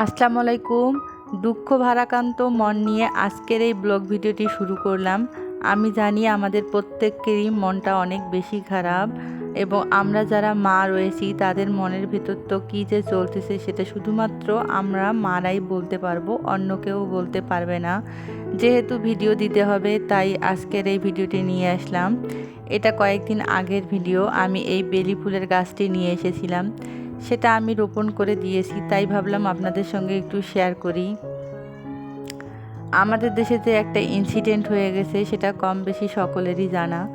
আসসালামু আলাইকুম। দুঃখ ভারাকান্ত মন নিয়ে আজকের এই ব্লগ ভিডিওটি শুরু করলাম। আমি জানি আমাদের প্রত্যেকেরই মনটা অনেক বেশি খারাপ এবং আমরা যারা মা রয়েছি, তাদের মনের ভিতর তো কী যে চলতেছে সেটা শুধুমাত্র আমরা মারাই বলতে পারব, অন্য কেউ বলতে পারবে না। যেহেতু ভিডিও দিতে হবে, তাই আজকের এই ভিডিওটি নিয়ে আসলাম। এটা কয়েকদিন আগের ভিডিও, আমি এই বেলি ফুলের গাছটি নিয়ে এসেছিলাম। সেটা আমি রোপণ করে দিয়েছি, তাই ভাবলাম আপনাদের সঙ্গে একটু শেয়ার করি। আমাদের দেশে যে একটা ইনসিডেন্ট হয়ে গেছে, সেটা কম বেশি সকলেরই জানা।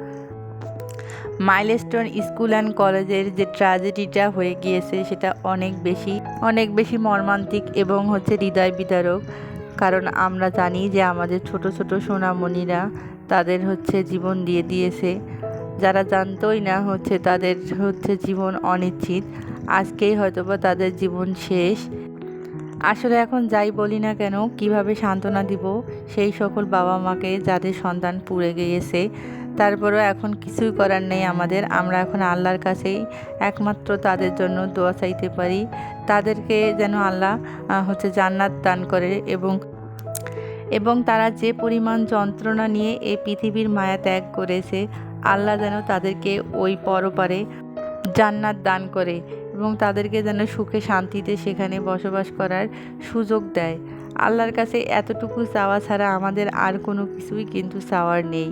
মাইলস্টোন স্কুল অ্যান্ড কলেজের যে ট্র্যাজেডিটা হয়ে গিয়েছে, সেটা অনেক বেশি অনেক বেশি মর্মান্তিক এবং হচ্ছে হৃদয় বিদারক। কারণ আমরা জানি যে আমাদের ছোট ছোট সোনামণিরা তাদের হচ্ছে জীবন দিয়ে দিয়েছে। যারা জানতোই না হচ্ছে তাদের হচ্ছে জীবন অনিশ্চিত। আজকেই হয়তোবা তাদের জীবন শেষ। আসলে এখন যাই বলি না কেন, কীভাবে সান্ত্বনা দিব? সেই সকল বাবা মাকে যাদের সন্তান পুড়ে গিয়েছে, তারপরেও এখন কিছুই করার নেই আমাদের। আমরা এখন আল্লাহর কাছেই একমাত্র তাদের জন্য দোয়া চাইতে পারি। তাদেরকে যেন আল্লাহ হচ্ছে জান্নাত দান করে এবং এবং তারা যে পরিমাণ যন্ত্রণা নিয়ে এই পৃথিবীর মায়া ত্যাগ করেছে, আল্লাহ যেন তাদেরকে ওই পরপারে জান্নাত দান করে। এবং তাদেরকে যেন সুখে শান্তিতে সেখানে বসবাস করার সুযোগ দেয়। আল্লাহর কাছে এতটুকু চাওয়া ছাড়া আমাদের আর কোনো কিছুই কিন্তু চাওয়ার নেই।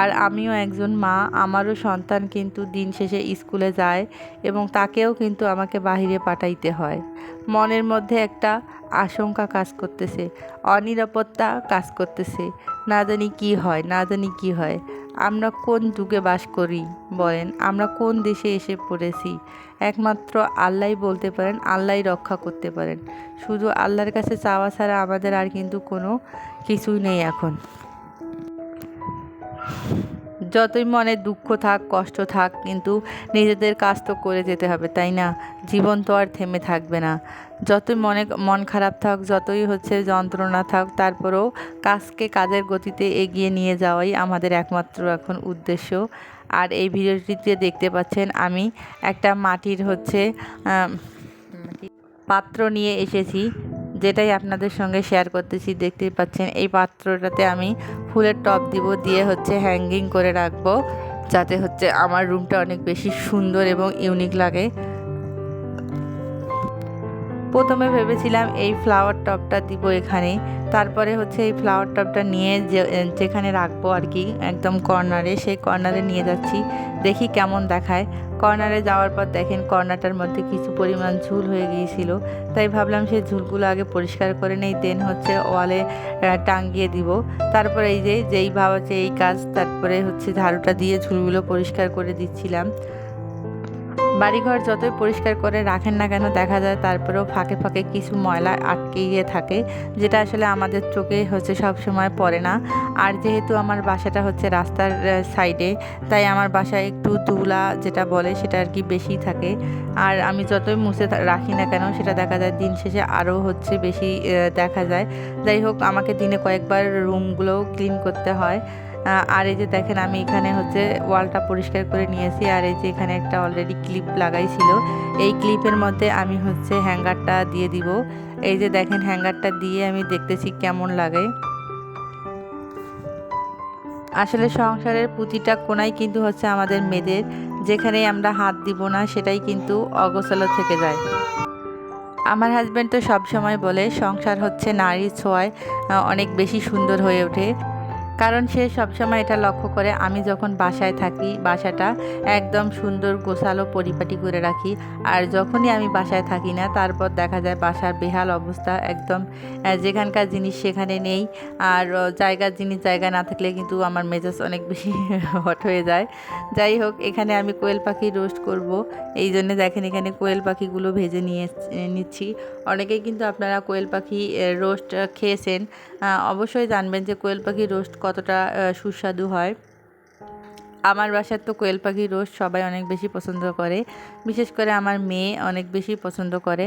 আর আমিও একজন মা, আমারও সন্তান কিন্তু দিন শেষে স্কুলে যায় এবং তাকেও কিন্তু আমাকে বাহিরে পাঠাইতে হয়। মনের মধ্যে একটা আশঙ্কা কাজ করতেছে, অনিরাপত্তা কাজ করতেছে। না জানি কি হয়, না জানি কি হয়। আমরা কোন যুগে বাস করি? বলেন, আমরা কোন দেশে এসে পড়েছি? একমাত্র আল্লাহই বলতে পারেন, আল্লাহই রক্ষা করতে পারেন। শুধু আল্লাহর কাছে চাওয়া ছাড়া আমাদের আর কিন্তু কোনো কিছুই নেই এখন। যতই মনে দুঃখ থাক, কষ্ট থাক, কিন্তু নিজেদের কাজ তো করে যেতে হবে, তাই না? জীবন তো আর থেমে থাকবে না। যতই মনে, মন খারাপ থাক, যতই হচ্ছে যন্ত্রণা থাক, তারপরেও কাজকে কাজের গতিতে এগিয়ে নিয়ে যাওয়াই আমাদের একমাত্র এখন উদ্দেশ্য। আর এই ভিডিওটিতে দেখতে পাচ্ছেন আমি একটা মাটির হচ্ছে পাত্র নিয়ে এসেছি, যেটাই আপনাদের সঙ্গে শেয়ার করতেছি। দেখতেই পাচ্ছেন, এই পাত্রটাতে আমি ফুলের টপ দিব, দিয়ে হচ্ছে হ্যাঙ্গিং করে রাখব, যাতে হচ্ছে আমার রুমটা অনেক বেশি সুন্দর এবং ইউনিক লাগে। প্রথমে ভেবেছিলাম এই ফ্লাওয়ার টপটা দিব এখানে। তারপরে হচ্ছে এই ফ্লাওয়ার টপটা নিয়ে যেখানে রাখব আর কি, একদম কর্নারে সেই কর্নারে নিয়ে যাচ্ছি। দেখি কেমন দেখায়। কর্নারে যাওয়ার পর দেখেন কর্নারটার মধ্যে কিছু পরিমাণ ঝুল হয়ে গিয়েছিল। তাই ভাবলাম সেই ঝুলগুলো আগে পরিষ্কার করে নেই দেন হচ্ছে ওয়ালে টাঙিয়ে দিব। তারপরে এই যে, যেই ভাবা যে এই কাজ, তারপরে হচ্ছে ঝাড়ুটা দিয়ে ঝুলগুলো পরিষ্কার করে দিচ্ছিলাম। বাড়িঘর যতই পরিষ্কার করে রাখেন না কেন, দেখা যায় তারপরেও ফাঁকে ফাঁকে কিছু ময়লা আটকে গিয়ে থাকে, যেটা আসলে আমাদের চোখে হচ্ছে সব সময় পড়ে না। আর যেহেতু আমার বাসাটা হচ্ছে রাস্তার সাইডে তাই আমার বাসায় একটু ধুলা যেটা বলে সেটা আর কি বেশি থাকে। আর আমি যতই মুছে রাখি না কেন, সেটা দেখা যায় দিন শেষে আরও হচ্ছে বেশি দেখা যায়। যাই হোক, আমাকে দিনে কয়েকবার রুমগুলোও ক্লিন করতে হয়। আর এই যে দেখেন, আমি এখানে হচ্ছে ওয়ালটা পরিষ্কার করে নিয়েছি, আর এই যে এখানে একটা অলরেডি ক্লিপ লাগাইছিল। এই ক্লিপের মধ্যে আমি হচ্ছে হ্যাঙ্গারটা দিয়ে দিব। এই যে দেখেন, হ্যাঙ্গারটা দিয়ে আমি দেখতেছি কেমন লাগে। আসলে সংসারের প্রতিটা কোনাই কিন্তু হচ্ছে আমাদের মেয়েদের, যেখানে আমরা হাত দিব না, সেটাই কিন্তু অগোছালো থেকে যায়। আমার হাজব্যান্ড তো সব সময় বলে, সংসার হচ্ছে নারীর ছোঁয়ায় অনেক বেশি সুন্দর হয়ে ওঠে। কারণ সে সবসময় এটা লক্ষ্য করে, আমি যখন বাসায় থাকি, বাসাটা একদম সুন্দর গোছালো পরিপাটি করে রাখি। আর যখনই আমি বাসায় থাকি না, তারপর দেখা যায় বাসার বেহাল অবস্থা একদম যেখানকার জিনিস সেখানে নেই। আর জায়গার জিনিস জায়গা না থাকলে কিন্তু আমার মেজাজ অনেক বেশি হট হয়ে যায়। যাই হোক, এখানে আমি কোয়েল পাখি রোস্ট করব। এই জন্য দেখেন এখানে কোয়েল পাখিগুলো ভেজে নিয়ে, নিচ্ছি। অনেকেই কিন্তু আপনারা কোয়েল পাখি রোস্ট খেয়েছেন। অবশ্যই জানবেন যে কোয়েল পাখি রোস্ট কতটা সুস্বাদু হয়। আমার বাসার তো কোয়েল পাখির রোস্ট সবাই অনেক বেশি পছন্দ করে। বিশেষ করে আমার মেয়ে অনেক বেশি পছন্দ করে।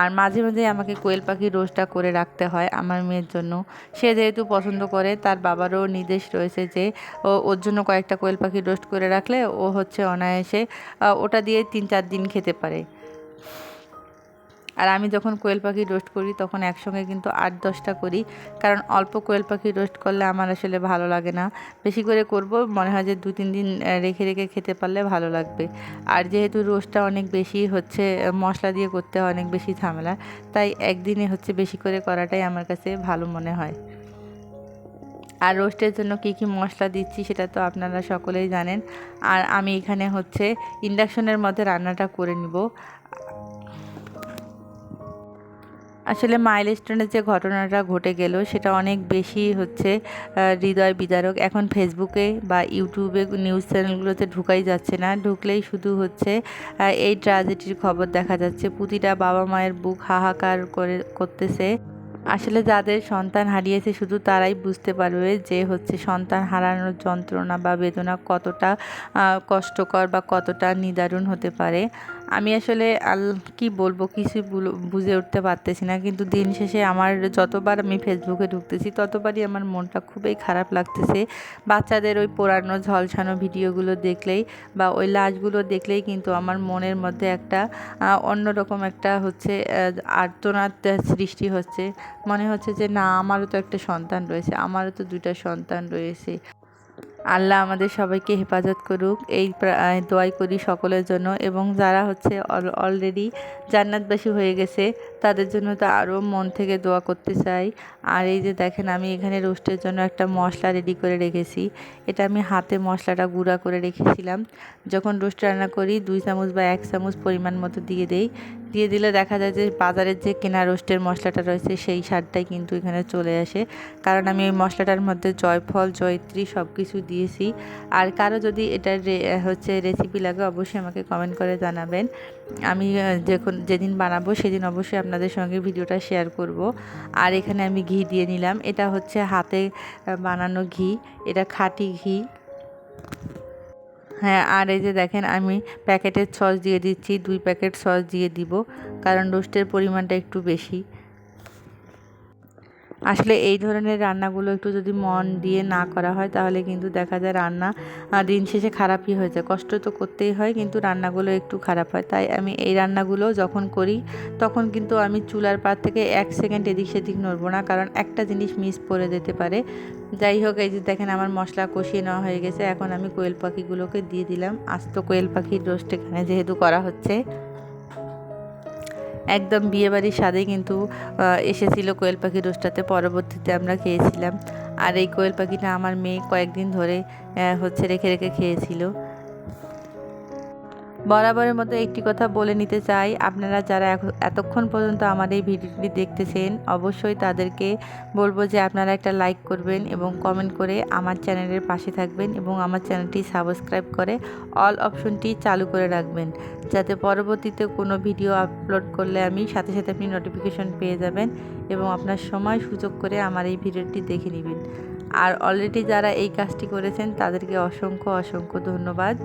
আর মাঝে মাঝে আমাকে কোয়েল পাখির রোস্টটা করে রাখতে হয় আমার মেয়ের জন্য। সে যেহেতু পছন্দ করে, তার বাবারও নির্দেশ রয়েছে যে, ও, ওর জন্য কয়েকটা কোয়েল পাখির রোস্ট করে রাখলে ও হচ্ছে অনায়াসে ওটা দিয়ে তিন চার দিন খেতে পারে। আর আমি যখন কোয়েল পাখি রোস্ট করি, তখন একসঙ্গে কিন্তু আট দশটা করি। কারণ অল্প কোয়েল পাখি রোস্ট করলে আমার আসলে ভালো লাগে না। বেশি করে করব, মনে হয় যে দু, তিন দিন রেখে রেখে খেতে পারলে ভালো লাগবে। আর যেহেতু রোস্টটা অনেক বেশি হচ্ছে, মশলা দিয়ে করতে হয়, অনেক বেশি ঝামেলা, তাই একদিনে হচ্ছে বেশি করে করাটাই আমার কাছে ভালো মনে হয়। আর রোস্টের জন্য কী কী মশলা দিচ্ছি, সেটা তো আপনারা সকলেই জানেন। আর আমি এখানে হচ্ছে ইন্ডাকশনের মধ্যে রান্নাটা করে নিব। আসলে মাইলস্টোনের যে ঘটনাটা ঘটে গেল, সেটা অনেক বেশি হচ্ছে হৃদয় বিদারক। এখন ফেসবুকে বা ইউটিউবে নিউজ চ্যানেলগুলোতে ঢুকাই যাচ্ছে না, ঢুকলেই শুধু হচ্ছে এই ট্র্যাজেডির খবর দেখা যাচ্ছে। প্রতিটা বাবা মায়ের বুক হাহাকার করে, করতেছে। আসলে যাদের সন্তান হারিয়েছে, শুধু তারাই বুঝতে পারবে যে হচ্ছে সন্তান হারানোর যন্ত্রণা বা বেদনা কতটা কষ্টকর বা কতটা নিদারুণ হতে পারে। আমি আসলে আল কি বলব বুলো- বুঝে উঠতে পারতেছি না। কিন্তু দিন শেষে আমার যতবার আমি ফেসবুকে ঢুকতেছি, ততবারই আমার মনটা খুবই খারাপ লাগতেছে। বাচ্চাদের ওই পোড়ানো, ঝলসানো ভিডিওগুলো দেখলেই বা ওই লাশগুলো দেখলেই কিন্তু আমার মনের মধ্যে একটা অন্যরকম একটা হচ্ছে আর্তনাদ সৃষ্টি হচ্ছে। মনে হচ্ছে যে, না, আমারও তো একটা সন্তান রয়েছে, আমারও তো দুইটা সন্তান রয়েছে। আল্লাহ আমাদের সবাইকে হেফাজত করুক। এই দোয়াই করি সকলের জন্য এবং যারা হচ্ছে অলরেডি জান্নাতবাসী হয়ে গেছে, তাদের জন্য তো আরও মন থেকে দোয়া করতে চাই। আর এই যে দেখেন, আমি এখানে রোস্টের জন্য একটা মশলা রেডি করে রেখেছি। এটা আমি হাতে মশলাটা গুঁড়া করে রেখেছিলাম। যখন রোস্ট রান্না করি, দুই চামচ বা এক চামচ পরিমাণ মতো দিয়ে দেই। দিয়ে দিলে দেখা যায় যে বাজারের যে কেনা রোস্টের মশলাটা রয়েছে, সেই স্বাদটাই কিন্তু এখানে চলে আসে। কারণ আমি ওই মশলাটার মধ্যে জয়ফল, জয়ত্রী সব কিছু দিয়েছি। আর কারও যদি এটার হচ্ছে রেসিপি লাগে, অবশ্যই আমাকে কমেন্ট করে জানাবেন। আমি যখন, যেদিন বানাবো, সেদিন অবশ্যই আপনাদের সঙ্গে ভিডিওটা শেয়ার করব। আর এখানে আমি ঘি দিয়ে নিলাম। এটা হচ্ছে হাতে বানানো ঘি। এটা খাঁটি ঘি। হ্যাঁ আর এই যে দেখেন, আমি প্যাকেটের সস দিয়ে দিচ্ছি, দুই প্যাকেট সস দিয়ে দিব, কারণ রোস্টের পরিমাণটা একটু বেশি। আসলে এই ধরনের রান্নাগুলো একটু যদি মন দিয়ে না করা হয়, তাহলে কিন্তু দেখা যায় রান্না দিন শেষে খারাপই হয়ে যায়। কষ্ট তো করতেই হয়, কিন্তু রান্নাগুলো একটু খারাপ হয়। তাই আমি এই রান্নাগুলো যখন করি, তখন কিন্তু আমি চুলার পার থেকে এক সেকেন্ড এদিক সেদিক নড়বো না, কারণ একটা জিনিস মিস করে যেতে পারে। যাই হোক, এই যে দেখেন আমার মশলা কষিয়ে নেওয়া হয়ে গেছে, এখন আমি কোয়েল পাখিগুলোকে দিয়ে দিলাম। আস্ত কোয়েল পাখির রোস্ট এখানে যেহেতু করা হচ্ছে। একদম বিয়েবাড়ির স্বাদে কিন্তু এসেছিল কোয়েল পাখি রোস্টাতে পরবর্তীতে আমরা খেয়েছিলাম। আর এই কোয়েল পাখিটা আমার মেয়ে কয়েকদিন ধরে হচ্ছে রেখে রেখে খেয়েছিল। বরাবরের মতো একটি কথা বলে নিতে চাই। আপনারা যারা এতক্ষণ পর্যন্ত আমার এই ভিডিওটি দেখতেছেন, অবশ্যই তাদেরকে বলব যে আপনারা একটা লাইক করবেন এবং কমেন্ট করে আমার চ্যানেলের পাশে থাকবেন এবং আমার চ্যানেলটি সাবস্ক্রাইব করে অল অপশনটি চালু করে রাখবেন। যাতে পরবর্তীতে কোনো ভিডিও আপলোড করলে আমি সাথে সাথে আপনি নোটিফিকেশন পেয়ে যাবেন এবং আপনার সময় সুযোগ করে আমার এই ভিডিওটি দেখে নেবেন। আর অলরেডি যারা এই কাজটি করেছেন, তাদেরকে অসংখ্য অসংখ্য ধন্যবাদ।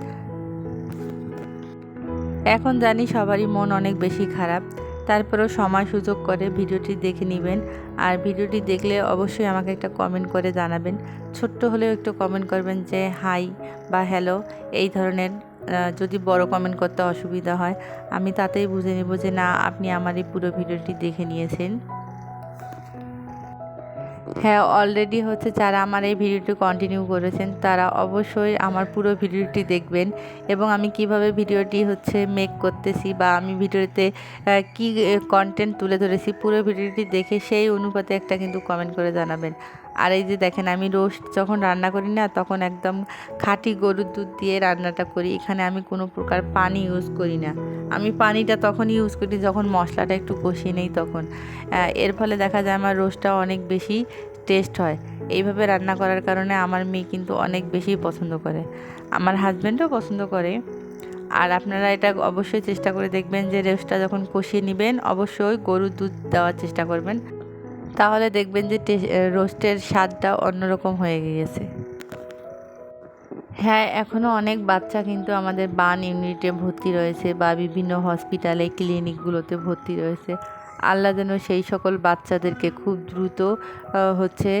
এখন জানি সবারই মন অনেক বেশি খারাপ। তারপরেও সময় সুযোগ করে ভিডিওটি দেখে নেবেন। আর ভিডিওটি দেখলে অবশ্যই আমাকে একটা কমেন্ট করে জানাবেন। ছোট্ট হলেও একটু কমেন্ট করবেন যে, হাই বা হ্যালো এই ধরনের যদি বড় কমেন্ট করতে অসুবিধা হয়, আমি তাতেই বুঝে নেব যে, না, আপনি আমার এই পুরো ভিডিওটি দেখে নিয়েছেন। হ্যাঁ অলরেডি হচ্ছে যারা আমার এই ভিডিওটি কন্টিনিউ করেছেন, তারা অবশ্যই আমার পুরো ভিডিওটি দেখবেন। এবং আমি কীভাবে ভিডিওটি হচ্ছে মেক করতেছি বা আমি ভিডিওতে কি কন্টেন্ট তুলে ধরেছি, পুরো ভিডিওটি দেখে সেই অনুপাতে একটা কিন্তু কমেন্ট করে জানাবেন। আর এই যে দেখেন, আমি রোস্ট যখন রান্না করি না, তখন একদম খাঁটি গরুর দুধ দিয়ে রান্নাটা করি। এখানে আমি কোনো প্রকার পানি ইউজ করি না। আমি পানিটা তখন ইউজ করি যখন মশলাটা একটু কষিয়ে নেই তখন। এর ফলে দেখা যায় আমার রোস্টটা অনেক বেশি টেস্ট হয়। এইভাবে রান্না করার কারণে আমার মেয়ে কিন্তু অনেক বেশি পছন্দ করে। আমার হাজব্যান্ডও পছন্দ করে। আর আপনারা এটা অবশ্যই চেষ্টা করে দেখবেন যে রোস্টটা যখন কষিয়ে নেবেন, অবশ্যই গরুর দুধ দেওয়ার চেষ্টা করবেন। তাহলে দেখবেন যে রোস্টের স্বাদটা অন্যরকম হয়ে গিয়েছে। হ্যাঁ এখনও অনেক বাচ্চা কিন্তু আমাদের বান ইউনিটে ভর্তি রয়েছে বা বিভিন্ন হসপিটালে, ক্লিনিকগুলোতে ভর্তি রয়েছে। আল্লাহ যেন সেই সকল বাচ্চাদেরকে খুব দ্রুত হচ্ছে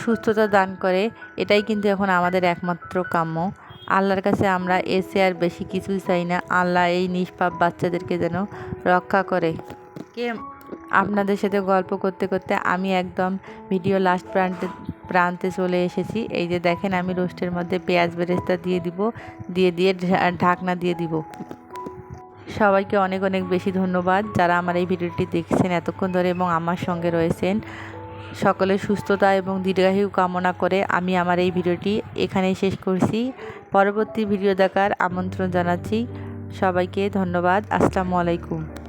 সুস্থতা দান করে। এটাই কিন্তু এখন আমাদের একমাত্র কাম্য। আল্লাহর কাছে আমরা এসে আর বেশি কিছুই চাই না। আল্লাহ এই নিষ্পাপ বাচ্চাদেরকে যেন রক্ষা করে। কে আপনাদের সাথে গল্প করতে করতে আমি একদম ভিডিও লাস্ট প্রান্তে প্রান্তে চলে এসেছি। এই যে দেখেন আমি রোস্টের মধ্যে পেঁয়াজ বেরেস্তা দিয়ে দিব, দিয়ে দিয়ে ঢাকনা দিয়ে দিব। সবাইকে অনেক অনেক বেশি ধন্যবাদ যারা আমার এই ভিডিওটি দেখছেন এতক্ষণ ধরে এবং আমার সঙ্গে রয়েছেন। সকলের সুস্থতা এবং দীর্ঘায়ু কামনা করে আমি আমার এই ভিডিওটি এখানেই শেষ করছি। পরবর্তী ভিডিও দেখার আমন্ত্রণ জানাচ্ছি। সবাইকে ধন্যবাদ। আসসালামু আলাইকুম।